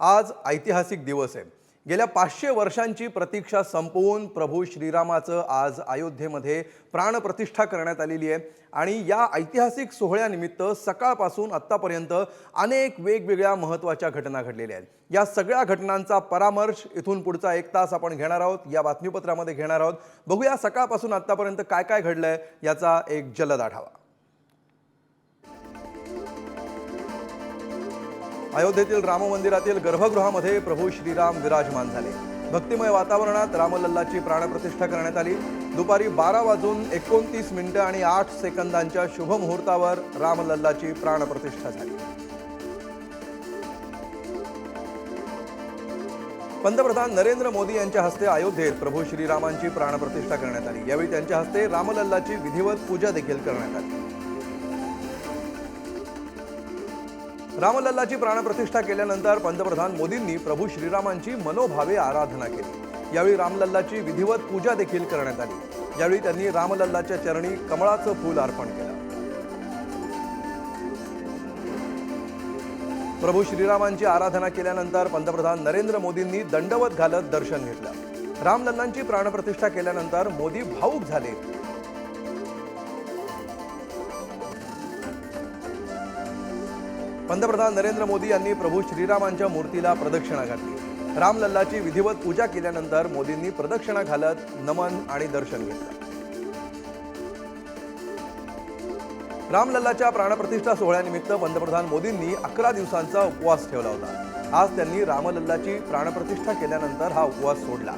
आज ऐतिहासिक दिवस आहे. गेल्या पाचशे वर्षांची प्रतीक्षा संपवून प्रभू श्रीरामाचं आज अयोध्येमध्ये प्राणप्रतिष्ठा करण्यात आलेली आहे. आणि या ऐतिहासिक सोहळ्यानिमित्त सकाळपासून आत्तापर्यंत अनेक वेगवेगळ्या महत्त्वाच्या घटना घडलेल्या आहेत. या सगळ्या घटनांचा परामर्श इथून पुढचा एक तास आपण घेणार आहोत. या बातमीपत्रामध्ये घेणार आहोत. बघूया सकाळपासून आत्तापर्यंत काय काय घडलं आहे याचा एक जलद आढावा. अयोध्येतील राम मंदिरातील गर्भगृहामध्ये प्रभू श्रीराम विराजमान झाले. भक्तिमय वातावरणात रामलल्लाची प्राणप्रतिष्ठा करण्यात आली. दुपारी बारा वाजून एकोणतीस मिनिटं आणि आठ सेकंदांच्या शुभमुहूर्तावर रामलल्लाची प्राणप्रतिष्ठा झाली. पंतप्रधान नरेंद्र मोदी यांच्या हस्ते अयोध्येत प्रभू श्रीरामांची प्राणप्रतिष्ठा करण्यात आली. यावेळी त्यांच्या हस्ते रामलल्लाची विधिवत पूजा देखील करण्यात आली. रामलल्लाची प्राणप्रतिष्ठा केल्यानंतर पंतप्रधान मोदींनी प्रभू श्रीरामांची मनोभावे आराधना केली. यावेळी रामलल्लाची विधिवत पूजा देखील करण्यात आली. यावेळी त्यांनी रामलल्लाच्या चरणी कमळाचं फूल अर्पण केलं. प्रभू श्रीरामांची आराधना केल्यानंतर पंतप्रधान नरेंद्र मोदींनी दंडवत घालत दर्शन घेतलं. रामलल्लांची प्राणप्रतिष्ठा केल्यानंतर मोदी भाऊक झाले. पंतप्रधान नरेंद्र मोदी यांनी प्रभू श्रीरामांच्या मूर्तीला प्रदक्षिणा घातली. रामलल्लाची विधिवत पूजा केल्यानंतर मोदींनी प्रदक्षिणा घालत नमन आणि दर्शन घेतलं. रामलल्लाच्या प्राणप्रतिष्ठा सोहळ्यानिमित्त पंतप्रधान मोदींनी अकरा दिवसांचा उपवास ठेवला होता. आज त्यांनी रामलल्लाची प्राणप्रतिष्ठा केल्यानंतर हा उपवास सोडला.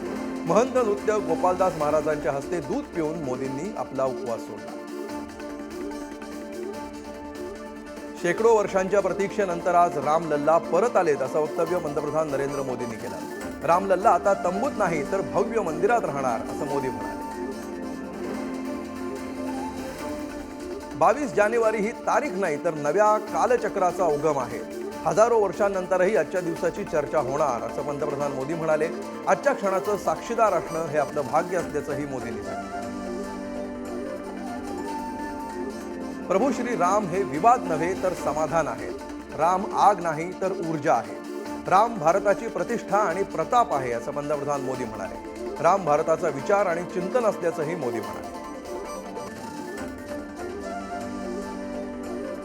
महंत नृत्य गोपालदास महाराजांच्या हस्ते दूध पिऊन मोदींनी आपला उपवास सोडला. शेकडो वर्षांच्या प्रतीक्षेनंतर आज रामलल्ला परत आलेत असं वक्तव्य पंतप्रधान नरेंद्र मोदींनी केलं. रामलल्ला आता तंबूत नाही तर भव्य मंदिरात राहणार असं मोदी म्हणाले. बावीस जानेवारी ही तारीख नाही तर नव्या कालचक्राचा उगम आहे. हजारो वर्षांनंतरही आजच्या दिवसाची चर्चा होणार असं पंतप्रधान मोदी म्हणाले. आजच्या क्षणाचं साक्षीदार असणं हे आपलं भाग्य असल्याचंही मोदींनी सांगितलं. प्रभू श्री राम हे विवाद नव्हे तर समाधान आहेत राम आग नाही तर ऊर्जा आहे. राम भारताची प्रतिष्ठा आणि प्रताप आहे असं पंतप्रधान मोदी म्हणाले. राम भारताचा विचार आणि चिंतन असल्याचंही मोदी म्हणाले.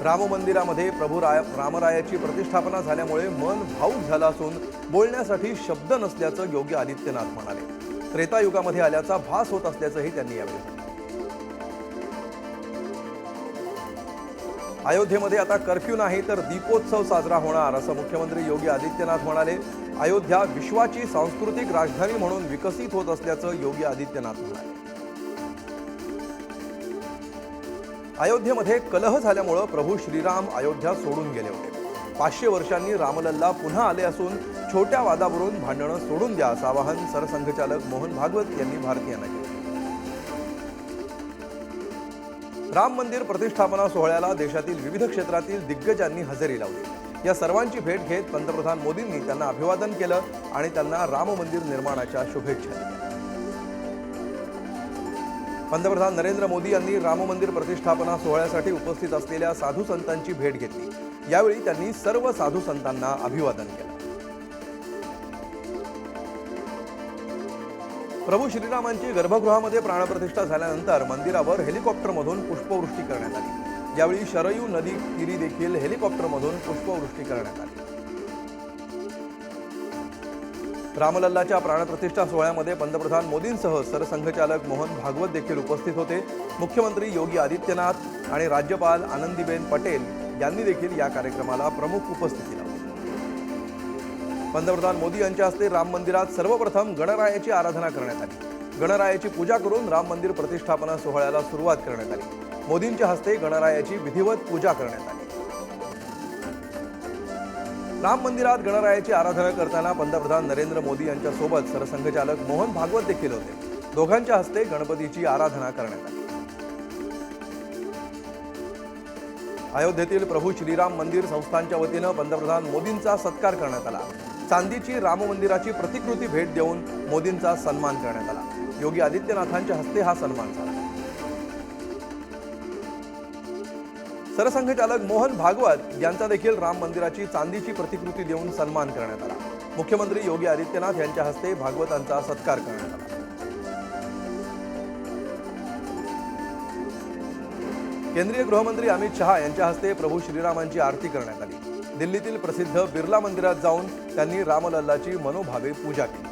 राम मंदिरामध्ये प्रभू राय रामरायाची प्रतिष्ठापना झाल्यामुळे मन भाऊक झालं असून बोलण्यासाठी शब्द नसल्याचं योगी आदित्यनाथ म्हणाले. त्रेतायुगामध्ये आल्याचा भास होत असल्याचंही त्यांनी यावेळी अयोध्येमध्ये आता कर्फ्यू नाही तर दीपोत्सव साजरा होणार असं मुख्यमंत्री योगी आदित्यनाथ म्हणाले. अयोध्या विश्वाची सांस्कृतिक राजधानी म्हणून विकसित होत असल्याचं योगी आदित्यनाथ म्हणाले. अयोध्येमध्ये कलह झाल्यामुळं प्रभू श्रीराम अयोध्या सोडून गेले होते. पाचशे वर्षांनी रामलल्ला पुन्हा आले असून छोट्या वादावरून भांडणं सोडून द्या असं आवाहन सरसंघचालक मोहन भागवत यांनी भारतीयांना केलं. राम मंदिर प्रतिष्ठापना सोहळ्याला देशातील विविध क्षेत्रातील दिग्गजांनी हजेरी लावली. या सर्वांची भेट घेत पंतप्रधान मोदींनी त्यांना अभिवादन केलं आणि त्यांना राम मंदिर निर्माणाच्या शुभेच्छा दिल्या. पंतप्रधान नरेंद्र मोदी यांनी राम मंदिर प्रतिष्ठापना सोहळ्यासाठी उपस्थित असलेल्या साधू संतांची भेट घेतली. यावेळी त्यांनी सर्व साधू संतांना अभिवादन केलं. प्रभू श्रीरामांची गर्भगृहामध्ये प्राणप्रतिष्ठा झाल्यानंतर मंदिरावर हेलिकॉप्टरमधून पुष्पवृष्टी करण्यात आली. यावेळी शरयू नदी तिरी देखील हेलिकॉप्टरमधून पुष्पवृष्टी करण्यात आली. रामलल्लाच्या प्राणप्रतिष्ठा सोहळ्यामध्ये पंतप्रधान मोदींसह सरसंघचालक मोहन भागवत देखील उपस्थित होते. मुख्यमंत्री योगी आदित्यनाथ आणि राज्यपाल आनंदीबेन पटेल यांनी देखील या कार्यक्रमाला प्रमुख उपस्थिती पंतप्रधान मोदी यांच्या हस्ते राम मंदिरात सर्वप्रथम गणरायाची आराधना करण्यात आली. गणरायाची पूजा करून राम मंदिर प्रतिष्ठापना सोहळ्याला सुरुवात करण्यात आली. मोदींच्या हस्ते गणरायाची विधिवत पूजा करण्यात आली. राम मंदिरात गणरायाची आराधना करताना पंतप्रधान नरेंद्र मोदी यांच्यासोबत सरसंघचालक मोहन भागवत देखील होते. दोघांच्या हस्ते गणपतीची आराधना करण्यात आली. अयोध्येतील प्रभू श्रीराम मंदिर संस्थांच्या वतीनं पंतप्रधान मोदींचा सत्कार करण्यात आला. चांदीची राम मंदिराची प्रतिकृती भेट देऊन मोदींचा सन्मान करण्यात आला. योगी आदित्यनाथांच्या हस्ते हा सन्मान झाला. सरसंघचालक मोहन भागवत यांचा देखील राम मंदिराची चांदीची प्रतिकृती देऊन सन्मान करण्यात आला. मुख्यमंत्री योगी आदित्यनाथ यांच्या हस्ते भागवतांचा सत्कार करण्यात आला. केंद्रीय गृहमंत्री अमित शहा यांच्या हस्ते प्रभू श्रीरामांची आरती करण्यात आली. दिल्लीतील प्रसिद्ध बिर्ला मंदिरात जाऊन त्यांनी रामलल्लाची मनोभावे पूजा केली.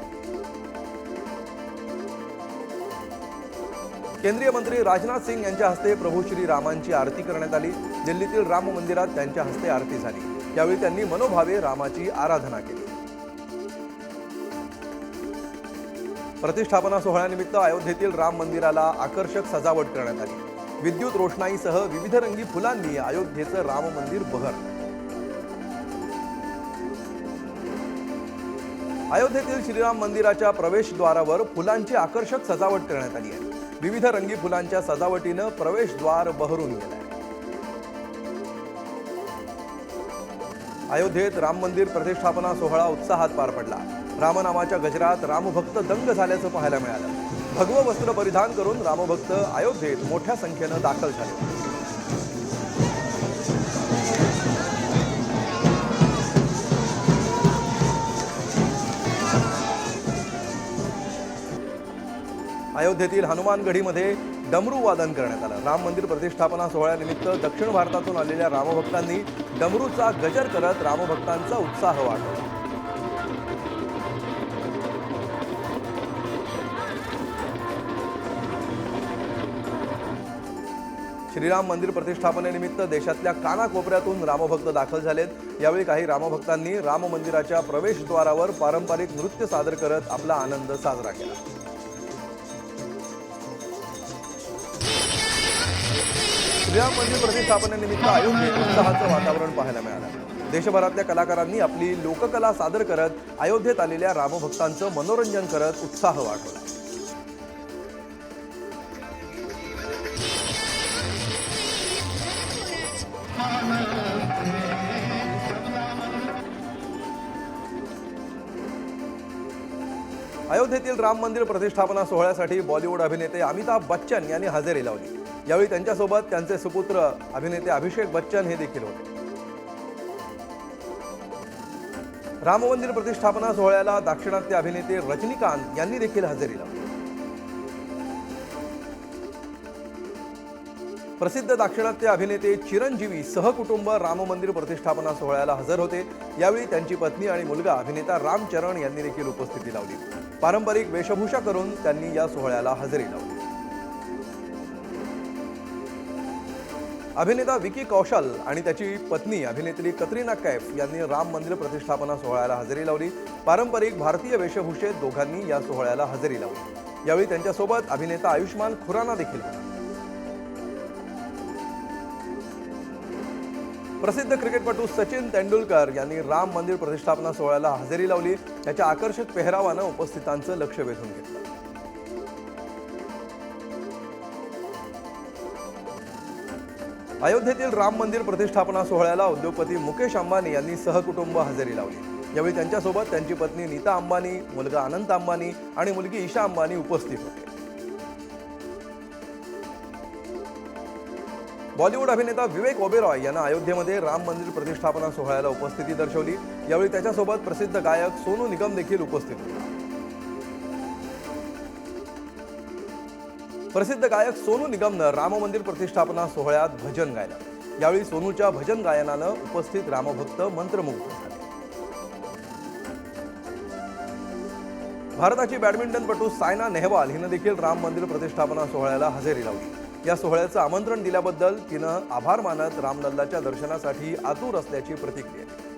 केंद्रीय मंत्री राजनाथ सिंग यांच्या हस्ते प्रभू श्री रामांची आरती करण्यात आली. दिल्लीतील राम मंदिरात त्यांच्या हस्ते आरती झाली. यावेळी त्यांनी मनोभावे रामाची आराधना केली. प्रतिष्ठापना सोहळ्यानिमित्त अयोध्येतील राम मंदिराला आकर्षक सजावट करण्यात आली. विद्युत रोषणाईसह विविध रंगी फुलांनी अयोध्येचं राम मंदिर बहरलं. अयोध्येतील श्रीराम मंदिराच्या प्रवेशद्वारावर फुलांची आकर्षक सजावट करण्यात आली आहे. विविध रंगी फुलांच्या सजावटीनं प्रवेशद्वार बहरून गेलंय. अयोध्येत राम मंदिर प्रतिष्ठापना सोहळा उत्साहात पार पडला. रामनामाच्या गजरात रामभक्त दंग झाल्याचं पाहायला मिळालं. भगवं वस्त्र परिधान करून रामभक्त अयोध्येत मोठ्या संख्येनं दाखल झाले. अयोध्येतील हनुमानगढीमध्ये डमरू वादन करण्यात आलं. राम मंदिर प्रतिष्ठापना सोहळ्यानिमित्त दक्षिण भारतातून आलेल्या रामभक्तांनी डमरूचा गजर करत रामभक्तांचा उत्साह वाढवला. श्रीराम मंदिर प्रतिष्ठापनेनिमित्त देशातल्या कानाकोपऱ्यातून रामभक्त दाखल झालेत. यावेळी काही रामभक्तांनी राम मंदिराच्या प्रवेशद्वारावर पारंपरिक नृत्य सादर करत आपला आनंद साजरा केला. या मंदिर प्रतिष्ठापनेनिमित्त अयोध्येत उत्साहाचं वातावरण पाहायला मिळालं. देशभरातल्या कलाकारांनी आपली लोककला सादर करत अयोध्येत आलेल्या रामभक्तांचं मनोरंजन करत उत्साह वाढवला. अयोध्येतील राम मंदिर प्रतिष्ठापना सोहळ्यासाठी बॉलिवूड अभिनेते अमिताभ बच्चन यांनी हजेरी लावली. यावेळी त्यांच्यासोबत त्यांचे सुपुत्र अभिनेते अभिषेक बच्चन हे देखील होते. राम मंदिर प्रतिष्ठापना सोहळ्याला दाक्षिणात्य अभिनेते रजनीकांत यांनी देखील हजेरी लावली. प्रसिद्ध दाक्षिणात्य अभिनेते चिरंजीवी सहकुटुंब राम मंदिर प्रतिष्ठापना सोहळ्याला हजर होते. यावेळी त्यांची पत्नी आणि मुलगा अभिनेता रामचरण यांनी देखील उपस्थिती लावली. पारंपरिक वेशभूषा करून त्यांनी या सोहळ्याला हजेरी लावली. अभिनेता विकी कौशल आणि त्याची पत्नी अभिनेत्री कतरीना कैफ यांनी राम मंदिर प्रतिष्ठापना सोहळ्याला हजेरी लावली. पारंपरिक भारतीय वेशभूषेत दोघांनी या सोहळ्याला हजेरी लावली. यावेळी त्यांच्यासोबत अभिनेता आयुष्मान खुराना देखील होता. प्रसिद्ध क्रिकेटपटू सचिन तेंडुलकर यांनी राम मंदिर प्रतिष्ठापना सोहळ्याला हजेरी लावली. त्याच्या आकर्षक पेहरावानं उपस्थितांचं लक्ष वेधून घेतलं. अयोध्येतील राम मंदिर प्रतिष्ठापना सोहळ्याला उद्योगपती मुकेश अंबानी यांनी सहकुटुंब हजेरी लावली. यावेळी त्यांच्यासोबत त्यांची पत्नी नीता अंबानी मुलगा अनंत अंबानी आणि मुलगी ईशा अंबानी उपस्थित होते. बॉलिवूड अभिनेता विवेक ओबेरॉय यांना अयोध्येमध्ये राम मंदिर प्रतिष्ठापना सोहळ्याला उपस्थिती दर्शवली. यावेळी त्याच्यासोबत प्रसिद्ध गायक सोनू निगम देखील उपस्थित होता. प्रसिद्ध गायक सोनू निगमनं राम मंदिर प्रतिष्ठापना सोहळ्यात भजन गायलं. यावेळी सोनूच्या भजन गायनानं उपस्थित रामभक्त मंत्रमुग्ध झाले. भारताची बॅडमिंटनपटू सायना नेहवाल हिनं देखील राम मंदिर प्रतिष्ठापना सोहळ्याला हजेरी लावली. या सोहळ्याचं आमंत्रण दिल्याबद्दल तिनं आभार मानत रामलल्लाच्या दर्शनासाठी आतूर असल्याची प्रतिक्रिया दिली.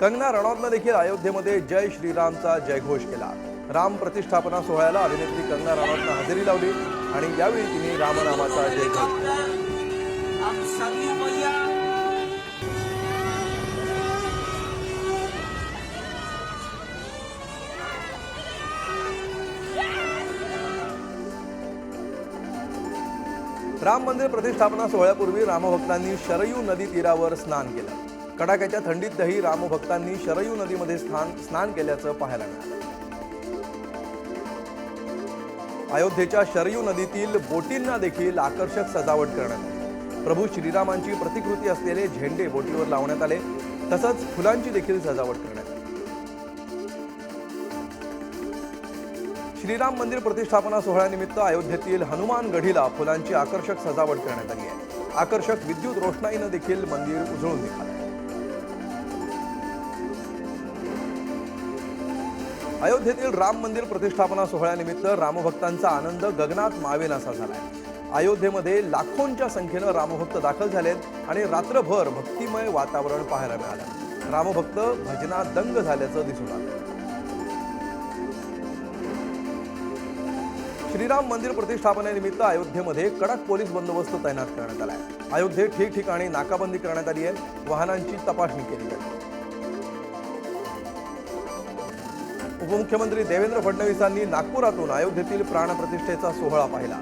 कंगना रनौतनं देखील अयोध्येमध्ये जय श्रीरामचा जयघोष केला. राम प्रतिष्ठापना सोहळ्याला अभिनेत्री कंगना रनौतनं हजेरी लावली आणि यावेळी तिने रामनामाचा जय केला. राम मंदिर प्रतिष्ठापना सोहळ्यापूर्वी रामभक्तांनी शरयू नदी तीरावर स्नान केलं. कडाक्याच्या थंडीतही रामभक्तांनी शरयू नदीमध्ये स्नान स्नान केल्याचं पाहायला मिळालं. अयोध्येच्या शरयू नदीतील बोटींना देखील आकर्षक सजावट करण्यात आली. प्रभू श्रीरामांची प्रतिकृती असलेले झेंडे बोटीवर लावण्यात आले. तसंच फुलांची देखील सजावट करण्यात आली. श्रीराम मंदिर प्रतिष्ठापना सोहळ्यानिमित्त अयोध्येतील हनुमान गढीला फुलांची आकर्षक सजावट करण्यात आली आहे. आकर्षक विद्युत रोषणाईनं देखील मंदिर उजळून निघालं. अयोध्येतील राम मंदिर प्रतिष्ठापना सोहळ्यानिमित्त रामभक्तांचा आनंद गगनात मावेनासा झालाय. अयोध्येमध्ये लाखोंच्या संख्येनं रामभक्त दाखल झालेत आणि रात्रभर भक्तिमय वातावरण पाहायला मिळालं. रामभक्त भजनात दंग झाल्याचं दिसून आलं. श्रीराम मंदिर प्रतिष्ठापनेनिमित्त अयोध्येमध्ये कडक पोलीस बंदोबस्त तैनात करण्यात आला आहे अयोध्येत ठिकठिकाणी नाकाबंदी करण्यात आली आहे. वाहनांची तपासणी केली जाते उपमुख्यमंत्री देवेंद्र फडणवीसांनी नागपुरातून अयोध्येतील प्राणप्रतिष्ठेचा सोहळा पाहिला.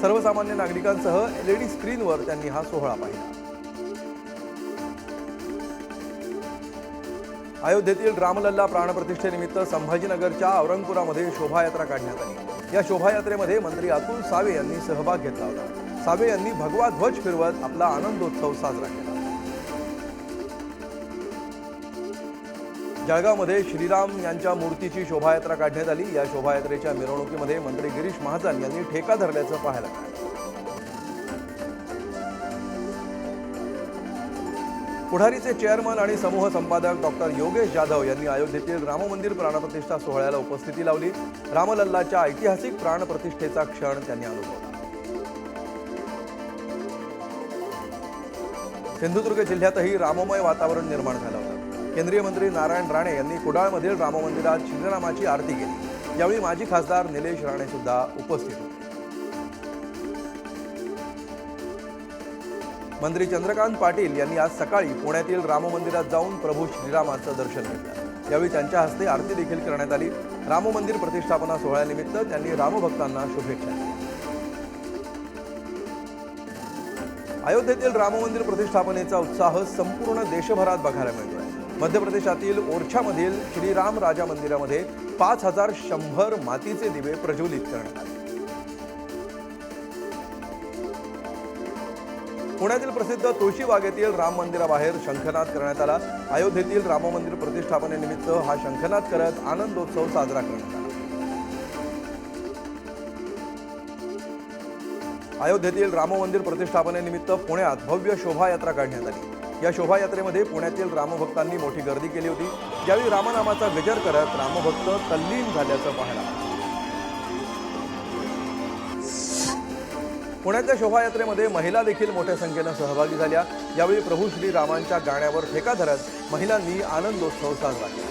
सर्वसामान्य नागरिकांसह एलईडी स्क्रीनवर त्यांनी हा सोहळा पाहिला. अयोध्येतील रामलल्ला प्राणप्रतिष्ठेनिमित्त संभाजीनगरच्या औरंगपुरामध्ये शोभायात्रा काढण्यात आली. या शोभायात्रेमध्ये मंत्री अतुल सावे यांनी सहभाग घेतला होता. सावे यांनी भगवा ध्वज फिरवत आपला आनंदोत्सव साजरा केला. जळगावमध्ये श्रीराम यांच्या मूर्तीची शोभायात्रा काढण्यात आली. या शोभायात्रेच्या मिरवणुकीमध्ये मंत्री गिरीश महाजन यांनी ठेका धरल्याचं पाहायला मिळालं. पुढारीचे चेअरमन आणि समूह संपादक डॉक्टर योगेश जाधव यांनी अयोध्येतील राममंदिर प्राणप्रतिष्ठा सोहळ्याला उपस्थिती लावली. रामलल्लाच्या ऐतिहासिक प्राणप्रतिष्ठेचा क्षण त्यांनी अनुभवला. सिंधुदुर्ग जिल्ह्यातही राममय वातावरण निर्माण झालं केंद्रीय मंत्री नारायण राणे यांनी कुडाळमधील राममंदिरात श्रीरामाची आरती केली. यावेळी माजी खासदार निलेश राणे सुद्धा उपस्थित होते. मंत्री चंद्रकांत पाटील यांनी आज सकाळी पुण्यातील राममंदिरात जाऊन प्रभू श्रीरामाचं दर्शन घेतलं. यावेळी त्यांच्या हस्ते आरती देखील करण्यात आली. राममंदिर प्रतिष्ठापना सोहळ्यानिमित्त त्यांनी रामभक्तांना शुभेच्छा दिल्या. अयोध्येतील राममंदिर प्रतिष्ठापनेचा उत्साह संपूर्ण देशभरात बघायला मिळतो मध्य प्रदेशातील ओरछामधील श्रीराम राजा मंदिरामध्ये पाच हजार शंभर मातीचे दिवे प्रज्वलित करण्यात आले. पुण्यातील प्रसिद्ध तुळशीबागेतील राम मंदिराबाहेर शंखनाद करण्यात आला. अयोध्येतील राम मंदिर प्रतिष्ठापनेनिमित्त हा शंखनाद करत आनंदोत्सव साजरा करण्यात आला. अयोध्येतील राम मंदिर प्रतिष्ठापनेनिमित्त पुण्यात भव्य शोभायात्रा काढण्यात आली. या शोभायात्रेमध्ये पुण्यातील रामभक्तांनी मोठी गर्दी केली होती. यावेळी रामनामाचा गजर करत रामभक्त तल्लीन झाल्याचं पाहायला पुण्याच्या शोभायात्रेमध्ये महिला देखील मोठ्या संख्येनं सहभागी झाल्या. यावेळी प्रभू श्रीरामांच्या गाण्यावर ठेका धरत महिलांनी आनंदोत्सव साजरा केला.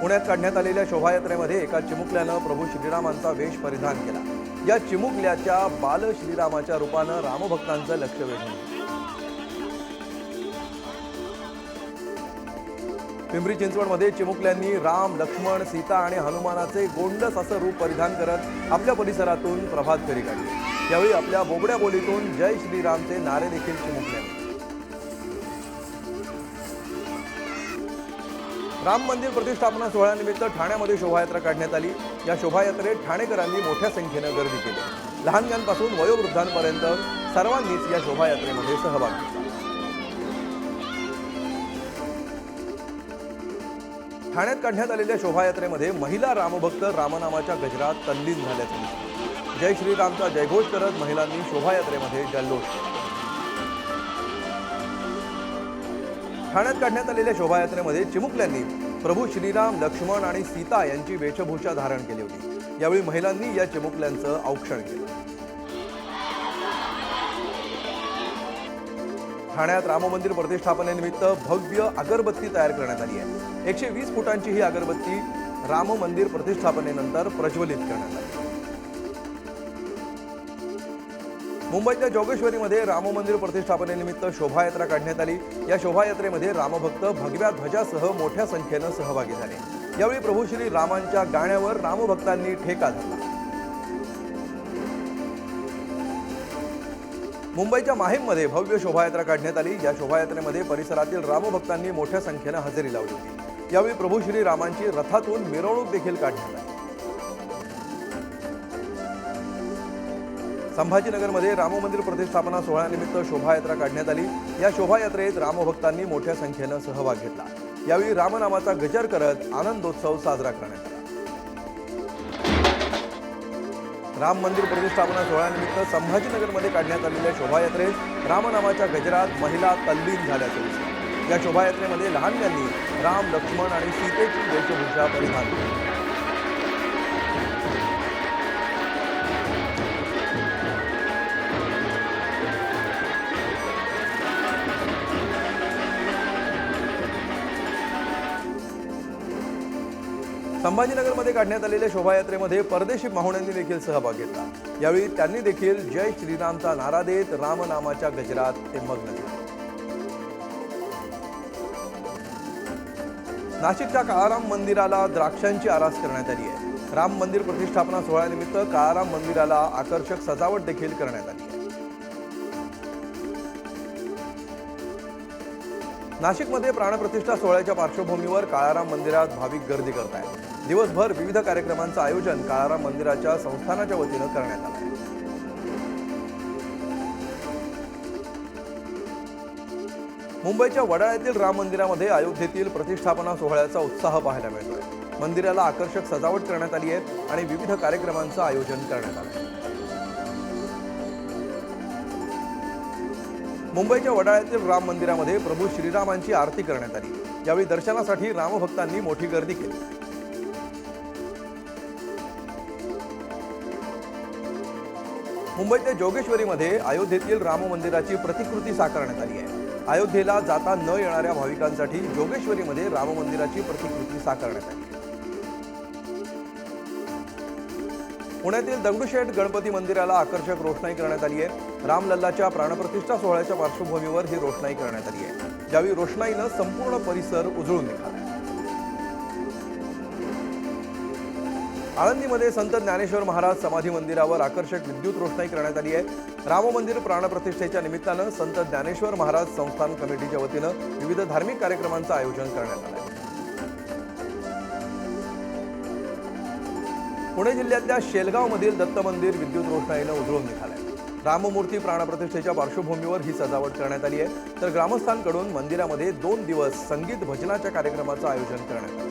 पुण्यात काढण्यात आलेल्या शोभायात्रेमध्ये एका चिमुकल्यानं प्रभू श्रीरामांचा वेश परिधान केला. या चिमुकल्याच्या बाल श्रीरामाच्या रूपानं रामभक्तांचं लक्ष वेधलं. पिंपरी चिंचवडमध्ये चिमुकल्यांनी राम लक्ष्मण सीता आणि हनुमानाचे गोंडस असं रूप परिधान करत आपल्या परिसरातून प्रभात फेरी काढली. यावेळी आपल्या बोबड्या बोलीतून जय श्रीरामचे नारे देखील चिमुकल्यांनी. राम मंदिर प्रतिष्ठापना सोहळ्यानिमित्त ठाण्यामध्ये शोभायात्रा काढण्यात आली. या शोभायात्रेत ठाणेकरांनी मोठ्या संख्येनं गर्दी केली. लहानग्यांपासून वयोवृद्धांपर्यंत सर्वांनीच या शोभायात्रेमध्ये सहभाग घेतला. ठाण्यात काढण्यात आलेल्या शोभायात्रेमध्ये महिला रामभक्त रामनामाच्या गजरात तल्लीन झाल्याचं जय श्रीरामचा जयघोष करत महिलांनी शोभायात्रेमध्ये जल्लोष ठाण्यात काढण्यात आलेल्या शोभायात्रेमध्ये चिमुकल्यांनी प्रभू श्रीराम लक्ष्मण आणि सीता यांची वेशभूषा धारण केली होती. यावेळी महिलांनी या चिमुकल्यांचं औक्षण केलं. ठाण्यात राममंदिर प्रतिष्ठापनेनिमित्त भव्य अगरबत्ती तयार करण्यात आली आहे. एकशे वीस फुटांची ही अगरबत्ती राम मंदिर प्रतिष्ठापनेनंतर प्रज्वलित करण्यात आली. मुंबईतल्या जोगेश्वरीमध्ये राम मंदिर प्रतिष्ठापनेनिमित्त शोभायात्रा काढण्यात आली. या शोभायात्रेमध्ये रामभक्त भगव्या ध्वजासह मोठ्या संख्येनं सहभागी झाले. यावेळी प्रभू श्री रामांच्या गाण्यावर रामभक्तांनी ठेका धरला. मुंबईच्या माहीममध्ये भव्य शोभायात्रा काढण्यात आली. या शोभायात्रेमध्ये परिसरातील रामभक्तांनी मोठ्या संख्येनं हजेरी लावली होती. यावेळी प्रभू श्री रामांची रथातून मिरवणूक देखील काढण्यात आली. संभाजीनगरमध्ये राम मंदिर प्रतिष्ठापना सोहळ्यानिमित्त शोभायात्रा काढण्यात आली. या शोभायात्रेत रामभक्तांनी मोठ्या संख्येनं सहभाग घेतला. यावेळी रामनामाचा गजर करत आनंदोत्सव साजरा करण्यात आला. राम मंदिर प्रतिष्ठापना सोहळ्यानिमित्त संभाजीनगरमध्ये काढण्यात आलेल्या शोभायात्रेत रामनामाच्या गजरात महिला तल्लीन झाल्याचं दिसलं. या शोभायात्रेमध्ये लहानग्यांनी राम लक्ष्मण आणि सीतेची वेशभूषा परिधान केली. संभाजीनगरमध्ये काढण्यात आलेल्या शोभायात्रेमध्ये परदेशी पाहुण्यांनी देखील सहभाग घेतला. यावेळी त्यांनी देखील जय श्रीरामचा नारा देत रामनामाच्या गजरात ते मग्न झाले. नाशिकच्या काळाराम मंदिराला द्राक्षांची आरास करण्यात आली आहे. राम मंदिर प्रतिष्ठापना सोहळ्यानिमित्त काळाराम मंदिराला आकर्षक सजावट देखील करण्यात आली नाशिकमध्ये प्राणप्रतिष्ठा सोहळ्याच्या पार्श्वभूमीवर काळाराम मंदिरात भाविक गर्दी करत आहेत दिवसभर विविध कार्यक्रमांचं आयोजन काळाराम मंदिराच्या संस्थानाच्या वतीनं करण्यात आलं. आहे मुंबईच्या वडाळ्यातील राम मंदिरामध्ये अयोध्येतील प्रतिष्ठापना सोहळ्याचा उत्साह पाहायला मिळतोय. मंदिराला आकर्षक सजावट करण्यात आली आहे आणि विविध कार्यक्रमांचं आयोजन करण्यात आलं. आहे मुंबईच्या वडाळ्यातील राम मंदिरामध्ये प्रभू श्रीरामांची आरती करण्यात आली. यावेळी दर्शनासाठी रामभक्तांनी मोठी गर्दी केली. मुंबईच्या जोगेश्वरीमध्ये अयोध्येतील राम मंदिराची प्रतिकृती साकारण्यात आली आहे. अयोध्येला जाता न येणाऱ्या भाविकांसाठी जोगेश्वरीमध्ये राम मंदिराची प्रतिकृती साकारण्यात आली. पुण्यातील दगडूशेठ गणपती मंदिराला आकर्षक रोषणाई करण्यात आली आहे. रामलल्लाच्या प्राणप्रतिष्ठा सोहळ्याच्या पार्श्वभूमीवर ही रोषणाई करण्यात आली आहे. यावेळी रोषणाईनं संपूर्ण परिसर उजळून निघाला. आळंदीमध्ये संत ज्ञानेश्वर महाराज समाधी मंदिरावर आकर्षक विद्युत रोषणाई करण्यात आली आहे. राम मंदिर प्राणप्रतिष्ठेच्या निमित्तानं संत ज्ञानेश्वर महाराज संस्थान कमिटीच्या वतीनं विविध धार्मिक कार्यक्रमांचं आयोजन करण्यात आलं आहे. पुणे जिल्ह्यातल्या शेलगावमधील दत्त मंदिर विद्युत रोषणाईनं उजळून निघालंय. राममूर्ती प्राणप्रतिष्ठेच्या पार्श्वभूमीवर ही सजावट करण्यात आली आहे. तर ग्रामस्थांकडून मंदिरामध्ये दोन दिवस संगीत भजनाच्या कार्यक्रमाचं आयोजन करण्यात आलं.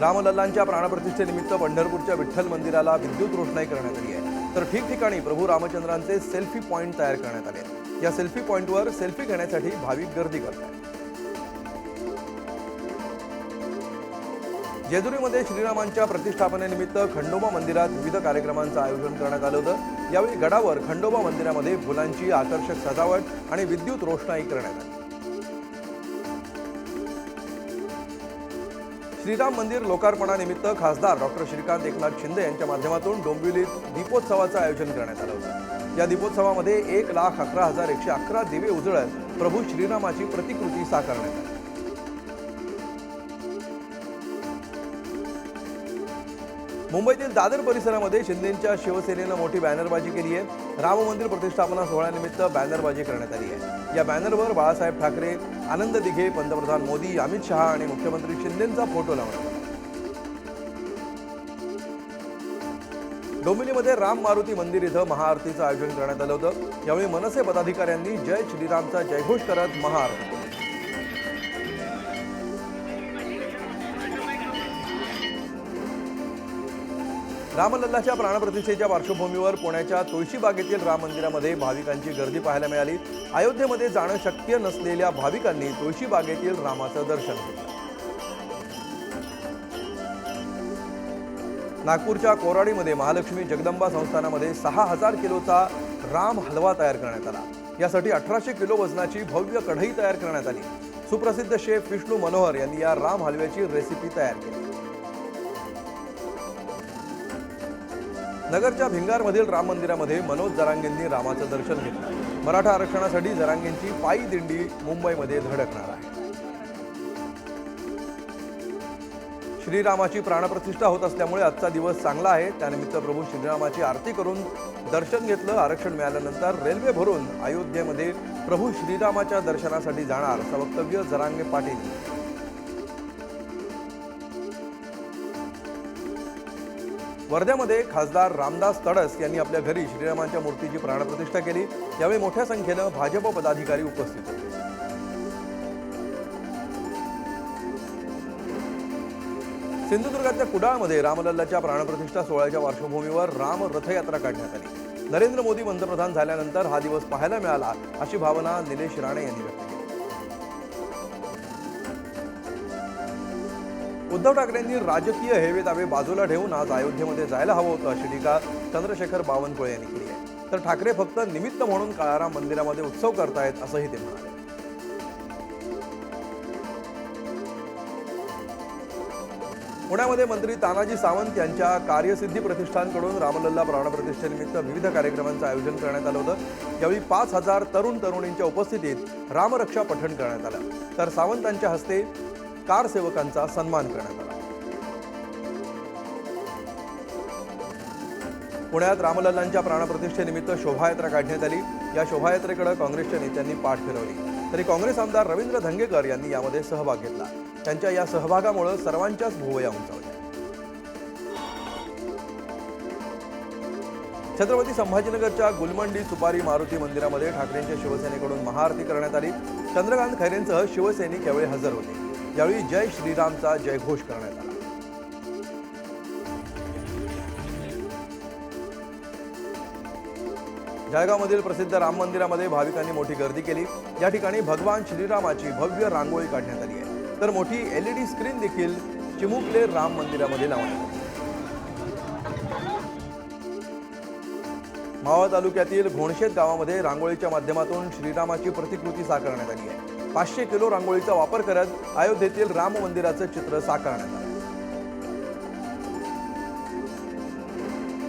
रामलल्लांच्या प्राणप्रतिष्ठेनिमित्त पंढरपूरच्या विठ्ठल मंदिराला विद्युत रोषणाई करण्यात आली आहे. तर ठिकठिकाणी प्रभू रामचंद्रांचे सेल्फी पॉईंट तयार करण्यात आले या सेल्फी पॉईंटवर सेल्फी घेण्यासाठी भाविक गर्दी करतात जेजुरीमध्ये श्रीरामांच्या प्रतिष्ठापनेनिमित्त खंडोबा मंदिरात विविध कार्यक्रमांचं आयोजन करण्यात आलं होतं. यावेळी गडावर खंडोबा मंदिरामध्ये फुलांची आकर्षक सजावट आणि विद्युत रोषणाई करण्यात आली. श्रीराम मंदिर लोकार्पणानिमित्त खासदार डॉक्टर श्रीकांत एकनाथ शिंदे यांच्या माध्यमातून डोंबिवलीत दीपोत्सवाचं आयोजन करण्यात आलं होतं. या दीपोत्सवामध्ये एक लाख अकरा हजार एकशे अकरा दिवे उजळत प्रभू श्रीरामाची प्रतिकृती साकारण्यात आली. मुंबईतील दादर परिसरामध्ये शिंदेंच्या शिवसेनेनं मोठी बॅनरबाजी केली आहे. राम मंदिर प्रतिष्ठापना सोहळ्यानिमित्त बॅनरबाजी करण्यात आली आहे. या बॅनरवर बाळासाहेब ठाकरे आनंद दिघे पंतप्रधान मोदी अमित शहा आणि मुख्यमंत्री शिंदेंचा फोटो लावण्यात आला डोंबिवलीमध्ये राम मारुती मंदिर इथं महाआरतीचं आयोजन करण्यात आलं होतं. यावेळी मनसे पदाधिकाऱ्यांनी जय श्रीरामचा जयघोष करत महाआरती रामलल्लाच्या प्राणप्रतिष्ठेच्या पार्श्वभूमीवर पुण्याच्या तुळशीबागेतील राम मंदिरामध्ये भाविकांची गर्दी पाहायला मिळाली. अयोध्येमध्ये जाणं शक्य नसलेल्या भाविकांनी तुळशीबागेतील रामाचं दर्शन घेतलं. नागपूरच्या कोराडीमध्ये महालक्ष्मी जगदंबा संस्थानामध्ये सहा हजार किलोचा राम हलवा तयार करण्यात आला. यासाठी अठराशे किलो वजनाची भव्य कढई तयार करण्यात आली. सुप्रसिद्ध शेफ विष्णू मनोहर यांनी या राम हलव्याची रेसिपी तयार केली. नगरच्या भिंगारमधील राम मंदिरामध्ये मनोज जरांगेंनी रामाचं दर्शन घेतलं. मराठा आरक्षणासाठी जरांगेंची पायी दिंडी मुंबईमध्ये धडकणार आहे. श्रीरामाची प्राणप्रतिष्ठा होत असल्यामुळे आजचा दिवस चांगला आहे. त्यानिमित्त प्रभू श्रीरामाची आरती करून दर्शन घेतलं. आरक्षण मिळाल्यानंतर रेल्वे भरून अयोध्येमध्ये प्रभू श्रीरामाच्या दर्शनासाठी जाणार. असं वक्तव्य जरांगे पाटील. वर्ध्यामध्ये खासदार रामदास तडस यांनी आपल्या घरी श्रीरामांच्या मूर्तीची प्राणप्रतिष्ठा केली. यावेळी मोठ्या संख्येनं भाजप पदाधिकारी उपस्थित होते. सिंधुदुर्गातल्या कुडाळमध्ये रामलल्लाच्या प्राणप्रतिष्ठा सोहळ्याच्या पार्श्वभूमीवर राम रथयात्रा काढण्यात आली. नरेंद्र मोदी पंतप्रधान झाल्यानंतर हा दिवस पाहायला मिळाला अशी भावना निलेश राणे यांनी व्यक्त केली. उद्धव ठाकरेंनी राजकीय हेवेदावे बाजूला ठेवून आज अयोध्येमध्ये जायला हवं होतं अशी टीका चंद्रशेखर बावनकुळे यांनी केली आहे. तर ठाकरे फक्त निमित्त म्हणून काळाराम मंदिरामध्ये उत्सव करतायत असंही ते म्हणाले. पुण्यामध्ये मंत्री तानाजी सावंत यांच्या कार्यसिद्धी प्रतिष्ठानकडून रामलल्ला प्राणप्रतिष्ठेनिमित्त विविध कार्यक्रमांचं आयोजन करण्यात आलं होतं. यावेळी पाच हजार तरुण तरुणींच्या उपस्थितीत रामरक्षा पठण करण्यात आलं. तर सावंतांच्या हस्ते कार सेवकांचा सन्मान करण्यात आला. पुण्यात रामलल्लांच्या प्राणप्रतिष्ठेनिमित्त शोभायात्रा काढण्यात आली. या शोभायात्रेकडे काँग्रेसच्या नेत्यांनी पाठ फिरवली. तरी काँग्रेस आमदार रवींद्र धंगेकर यांनी यामध्ये सहभाग घेतला. त्यांच्या या सहभागामुळे सर्वांच्याच भुवया उंचावल्या. छत्रपती संभाजीनगरच्या गुलमंडी सुपारी मारुती मंदिरामध्ये ठाकरेंच्या शिवसेनेकडून महाआरती करण्यात आली. चंद्रकांत खैरेंसह शिवसैनिक यावेळी हजर होते. यावेळी जय श्रीरामचा जयघोष करण्यात आला. जळगावमधील प्रसिद्ध राम मंदिरामध्ये भाविकांनी मोठी गर्दी केली. या ठिकाणी भगवान श्रीरामाची भव्य रांगोळी काढण्यात आली आहे. तर मोठी एलईडी स्क्रीन देखील चिमुकले राम मंदिरामध्ये लावण्यात आली. मावळ तालुक्यातील घोणशेत गावामध्ये रांगोळीच्या माध्यमातून श्रीरामाची प्रतिकृती साकारण्यात आली आहे. पाचशे किलो रांगोळीचा वापर करत अयोध्येतील राम मंदिराचं चित्र साकारण्यात आलं.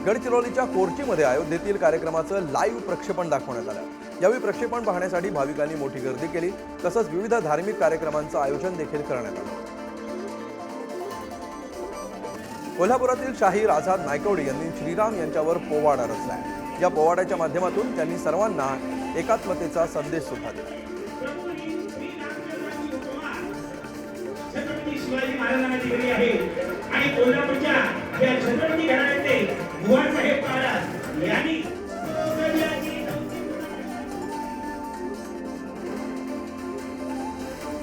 गडचिरोलीच्या कोरचीमध्ये अयोध्येतील कार्यक्रमाचं लाईव्ह प्रक्षेपण दाखवण्यात आलं. यावेळी प्रक्षेपण पाहण्यासाठी भाविकांनी मोठी गर्दी केली तसंच विविध धार्मिक कार्यक्रमांचं आयोजन देखील करण्यात आलं. कोल्हापुरातील शाहीर आझाद नायकवडी यांनी श्रीराम यांच्यावर पोवाडा रचलाय. या पोवाड्याच्या माध्यमातून त्यांनी सर्वांना एकात्मतेचा संदेश सुद्धा दिला. शिवाजी दिलेली आहे. आणि कोल्हापूरच्या या छत्रपती घराण्याचे बुवासाहेब महाराज यांनी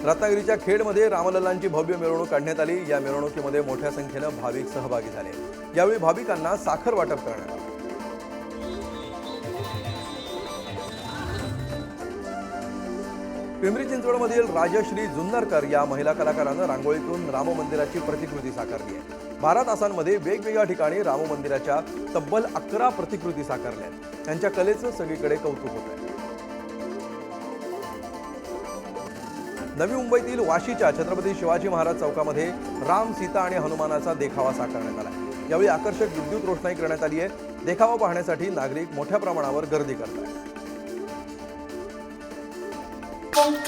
रत्नागिरीच्या खेडमध्ये रामलल्लांची भव्य मिरवणूक काढण्यात आली. या मिरवणुकीमध्ये मोठ्या संख्येनं भाविक सहभागी झाले. यावेळी भाविकांना साखर वाटप करण्यात आलं. पिंपरी चिंचवडमधील राजश्री जुन्नरकर या महिला कलाकारानं रांगोळीतून राम मंदिराची प्रतिकृती साकारली आहे. बारा तासांमध्ये वेगवेगळ्या ठिकाणी राम मंदिराच्या तब्बल अकरा प्रतिकृती साकारल्या आहेत. त्यांच्या कलेचं सगळीकडे कौतुक होत आहे नवी मुंबईतील वाशीच्या छत्रपती शिवाजी महाराज चौकामध्ये राम सीता आणि हनुमानाचा देखावा साकारण्यात आला यावेळी आकर्षक विद्युत रोषणाई करण्यात आली आहे. देखावा पाहण्यासाठी नागरिक मोठ्या प्रमाणावर गर्दी करत आहेत Ah!